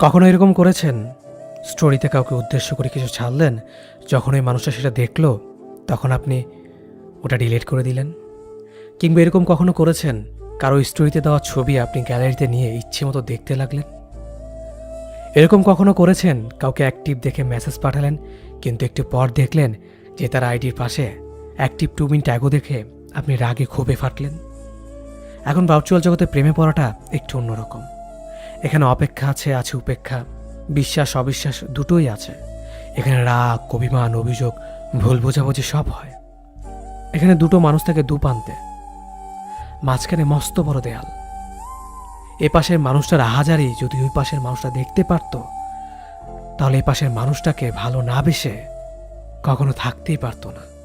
কখনো এরকম করেছেন? স্টোরিতে কাউকে উদ্দেশ্য করে কিছু ছাড়লেন? যখন ওই মানুষটা সেটা দেখল, তখন আপনি ওটা ডিলিট করে দিলেন? কিংবা এরকম কখনো করেছেন? কারও স্টোরিতে দেওয়া ছবি আপনি গ্যালারিতে নিয়ে ইচ্ছে মতো দেখতে লাগলেন? এরকম কখনো করেছেন? কাউকে অ্যাক্টিভ দেখে মেসেজ পাঠালেন, কিন্তু একটু পর দেখলেন যে তার আইডির পাশে অ্যাক্টিভ টু মিন ট্যাগও দেখে আপনি রাগে ক্ষোভে ফাটলেন? এখন ভার্চুয়াল জগতে প্রেমে পড়াটা একটু অন্যরকম। এখানে অপেক্ষা আছে আছে উপেক্ষা। বিশ্বাস, অবিশ্বাস দুটোই আছে। এখানে রাগ, অভিমান, অভিযোগ, ভুল বোঝাবুঝি সব হয়। এখানে দুটো মানুষ থাকে দু প্রান্তে মাঝখানে মস্ত বড় দেয়াল। এ পাশের মানুষটার আহাজারি যদি ওই পাশের মানুষটা দেখতে পারত, তাহলে এ পাশের মানুষটাকে ভালো না বেসে কখনো থাকতেই পারতো না।